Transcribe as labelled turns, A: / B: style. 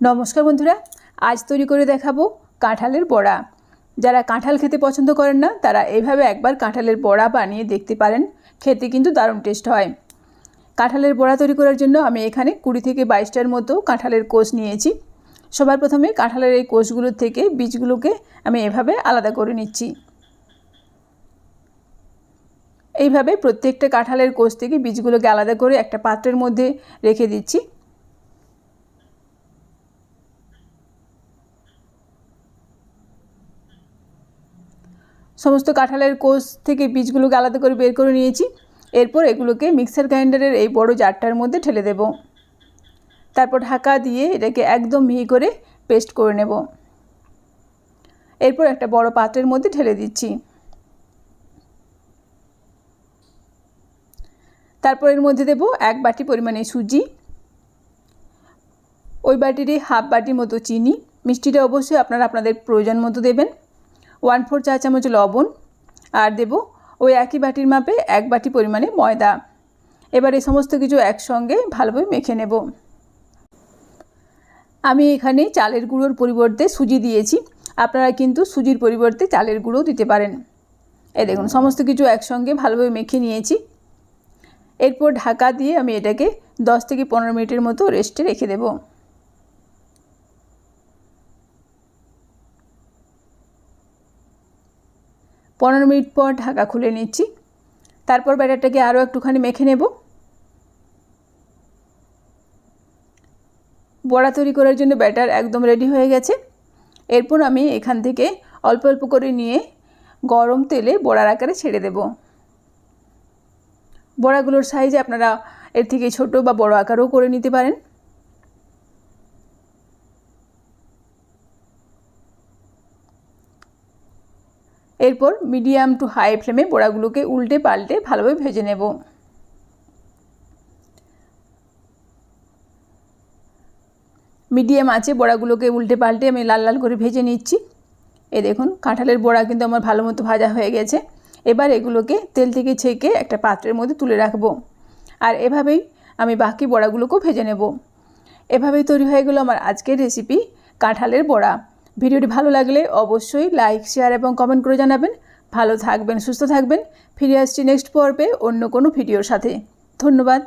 A: নমস্কার বন্ধুরা, আজ তৈরি করে দেখাবো কাঁঠালের বড়া। যারা কাঁঠাল খেতে পছন্দ করেন না, তারা এইভাবে একবার কাঁঠালের বড়া বানিয়ে দেখতে পারেন। খেতে কিন্তু দারুণ টেস্ট হয়। কাঁঠালের বড়া তৈরি করার জন্য আমি এখানে কুড়ি থেকে বাইশটার মতো কাঁঠালের কোষ নিয়েছি। সবার প্রথমে কাঁঠালের এই কোষগুলোর থেকে বীজগুলোকে আমি এভাবে আলাদা করে নিচ্ছি। এইভাবে প্রত্যেকটা কাঁঠালের কোষ থেকে বীজগুলোকে আলাদা করে একটা পাত্রের মধ্যে রেখে দিচ্ছি। সমস্ত কাঁঠালের কোষ থেকে বীজগুলোকে আলাদা করে বের করে নিয়েছি। এরপর এগুলোকে মিক্সার গ্রাইন্ডারের এই বড় জারটার মধ্যে ঠেলে দেব। তারপর ঢাকা দিয়ে এটাকে একদম মিহি করে পেস্ট করে নেব। এরপর একটা বড় পাত্রের মধ্যে ঢেলে দিচ্ছি। তারপর এর মধ্যে দেব এক বাটি পরিমাণে সুজি, ওই বাটিরই হাফ বাটির মতো চিনি। মিষ্টিটা অবশ্যই আপনারা আপনাদের প্রয়োজন মতো দেবেন। ওয়ান ফোর চা চামচ লবণ আর দেব ওই একই বাটির মাপে এক বাটি পরিমাণে ময়দা। এবার এই সমস্ত কিছু একসঙ্গে ভালোভাবে মেখে নেব। আমি এখানে চালের গুঁড়োর পরিবর্তে সুজি দিয়েছি। আপনারা কিন্তু সুজির পরিবর্তে চালের গুঁড়ো দিতে পারেন। এ দেখুন, সমস্ত কিছু একসঙ্গে ভালোভাবে মেখে নিয়েছি। এরপর ঢাকা দিয়ে আমি এটাকে দশ থেকে পনেরো মিনিটের মতো রেস্টে রেখে দেবো। পনেরো মিনিট পর ঢাকা খুলে নিচ্ছি। তারপর ব্যাটারটাকে আরও একটুখানি মেখে নেব। বড়া তৈরি করার জন্য ব্যাটার একদম রেডি হয়ে গেছে। এরপর আমি এখান থেকে অল্প অল্প করে নিয়ে গরম তেলে বড়ার আকারে ছেড়ে দেব। বড়াগুলোর সাইজে আপনারা এর থেকে ছোট বা বড় আকারও করে নিতে পারেন। এরপর মিডিয়াম টু হাই ফ্লেমে বড়াগুলোকে উল্টে পাল্টে ভালোভাবে ভেজে নেব। মিডিয়াম আছে বড়াগুলোকে উল্টে পাল্টে আমি লাল লাল করে ভেজে নিচ্ছি। এ দেখুন, কাঁঠালের বড়া কিন্তু আমার ভালো মতো ভাজা হয়ে গেছে। এবার এগুলোকে তেল থেকে ছেঁকে একটা পাত্রের মধ্যে তুলে রাখব। আর এভাবেই আমি বাকি বড়াগুলোকেও ভেজে নেব। এভাবেই তৈরি হয়ে গেলো আমার আজকের রেসিপি কাঁঠালের বড়া। ভিডিওটি ভালো লাগলে অবশ্যই লাইক, শেয়ার এবং কমেন্ট করে জানাবেন। ভালো থাকবেন, সুস্থ থাকবেন। ফিরে আসছি নেক্সট পর্বে অন্য কোনো ভিডিওর সাথে। ধন্যবাদ।